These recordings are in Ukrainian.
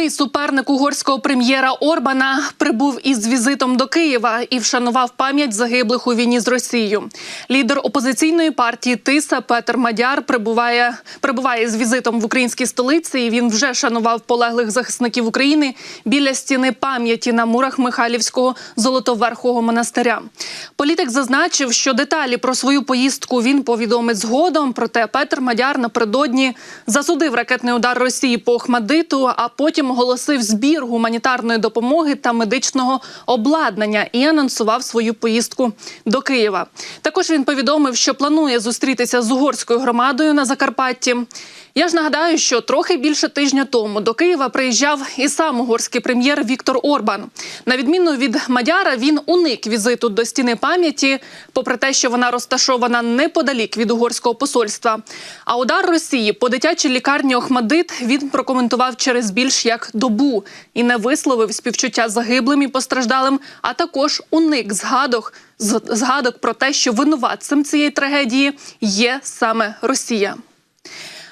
Головний суперник угорського прем'єра Орбана прибув із візитом до Києва і вшанував пам'ять загиблих у війні з Росією. Лідер опозиційної партії Тиса Петер Мадяр прибуває прибуває з візитом в українській столиці. і Він вже шанував полеглих захисників України біля стіни пам'яті на мурах Михайлівського золотоверхого монастиря. Політик зазначив, що деталі про свою поїздку він повідомить згодом. Проте Петер Мадяр напередодні засудив ракетний удар Росії по Охмадиту, а потім оголосив збір гуманітарної допомоги та медичного обладнання і анонсував свою поїздку до Києва. Також він повідомив, що планує зустрітися з угорською громадою на Закарпатті. Я ж нагадаю, що трохи більше тижня тому до Києва приїжджав і сам угорський прем'єр Віктор Орбан. На відміну від Мадяра, він уник візиту до стіни пам'яті, попри те, що вона розташована неподалік від угорського посольства. А удар Росії по дитячій лікарні Охмадит він прокоментував через більш як добу і не висловив співчуття загиблим і постраждалим, а також уник згадок згадок про те, що винуватцем цієї трагедії є саме Росія.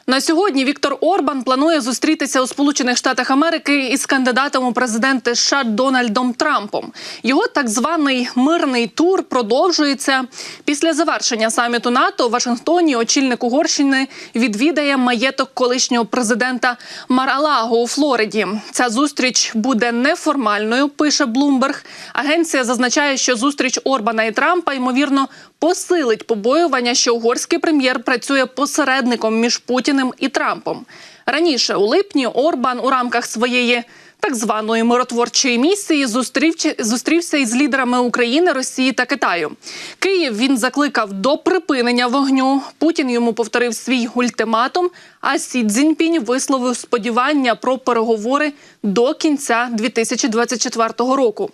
На сьогодні Віктор Орбан планує зустрітися у Сполучених Штатах Америки із кандидатом у президенти США Дональдом Трампом. Його так званий мирний тур продовжується після завершення саміту НАТО у Вашингтоні. Очільник Угорщини відвідає маєток колишнього президента Мар-Алаго у Флориді. Ця зустріч буде неформальною. Пише Блумберг. Агенція зазначає, що зустріч Орбана і Трампа ймовірно посилить побоювання, що угорський прем'єр працює посередником між Путіним і Трампом. Раніше у липні Орбан у рамках своєї так званої миротворчої місії зустрів, зустрівся із лідерами України, Росії та Китаю. Київ він закликав до припинення вогню. Путін йому повторив свій ультиматум. А Сі Цзіньпінь висловив сподівання про переговори до кінця 2024 року.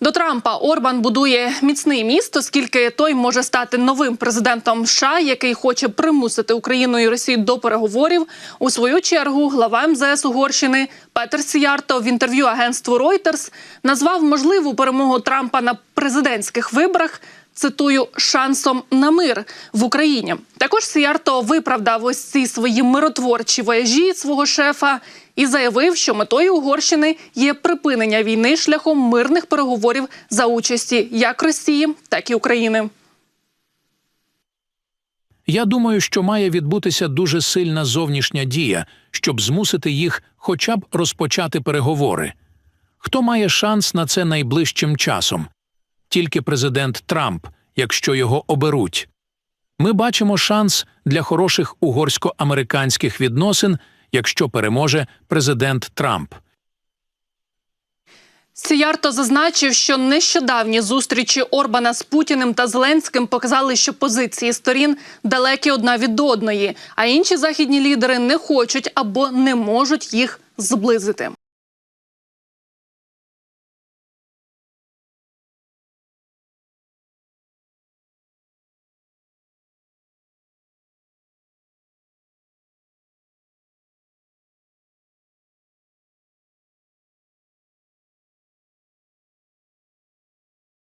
До Трампа Орбан будує міцний міст, оскільки той може стати новим президентом США, який хоче примусити Україну і Росію до переговорів. У свою чергу глава МЗС Угорщини Петер Сіярто в інтерв'ю агентству Reuters назвав можливу перемогу Трампа на президентських виборах. Цитую шансом на мир в Україні. Також Сіярто виправдав ось ці свої миротворчі вояжі свого шефа і заявив, що метою Угорщини є припинення війни шляхом мирних переговорів за участі як Росії, так і України. Я думаю, що має відбутися дуже сильна зовнішня дія, щоб змусити їх хоча б розпочати переговори. Хто має шанс на це найближчим часом? Тільки президент Трамп, якщо його оберуть. Ми бачимо шанс для хороших угорсько-американських відносин, якщо переможе президент Трамп. Сіярто зазначив, що нещодавні зустрічі Орбана з Путіним та Зеленським показали, що позиції сторін далекі одна від одної, а інші західні лідери не хочуть або не можуть їх зблизити.